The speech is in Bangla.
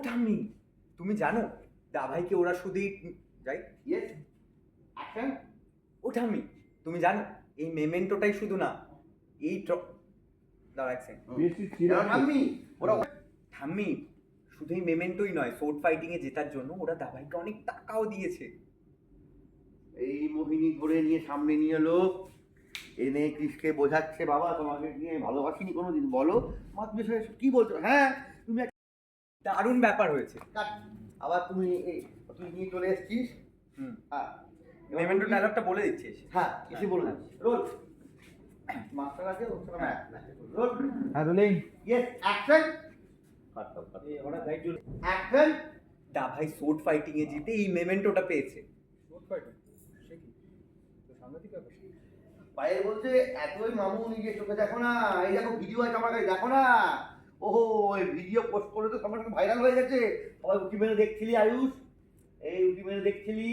ঠাম্মি তুমি জানো দাভাইকে ওরা শুধুই যাই। ইয়েস অ্যাকশন ও ঠাম্মি তুমি জানো এই মেমেন্টোটাই শুধু না এই দাঁড়া এক আমি ওরা ঠাম্মি শুধু এই মেমেন্টোই নয় সোর্ড ফাইটিং এ জেতার জন্য ওরা দাভাইকে অনেক টাকাও দিয়েছে। এই মোহিনী ধরে নিয়ে সামনে নিয়ে এলো। এনে কৃষকে বোঝাচ্ছে বাবা তোমাকে নিয়ে ভালোবাসিনি কোনো দিন বলো মাত বিষয়ে কি বলছো? হ্যাঁ তুমি দারুণ ব্যাপার হয়েছে। আবার তুমি তুই নিয়ে চলে এসছিস। হুম। হ্যাঁ। মেমেন্টো ডায়লগটা বলে দিচ্ছিস। হ্যাঁ এসে রোল। মাস্টার আছে হ্যাঁ রোল। হ্যাঁ রোলিং ইয়েস অ্যাকশন ফাইটিং এ জিতে এই মেমেন্টোটা পেয়েছে। বাইরে বলছে এতই মামু নিজে চোখে দেখো না। এই দেখো ভিডিও আছে আমার কাছে দেখো না। ওহো ওই ভিডিও পোস্ট করে তো সবার ভাইরাল হয়ে গেছে। সবাই উঠি মেরে দেখছিলি, আয়ুষ? এই উঠি মেরে দেখছিলি?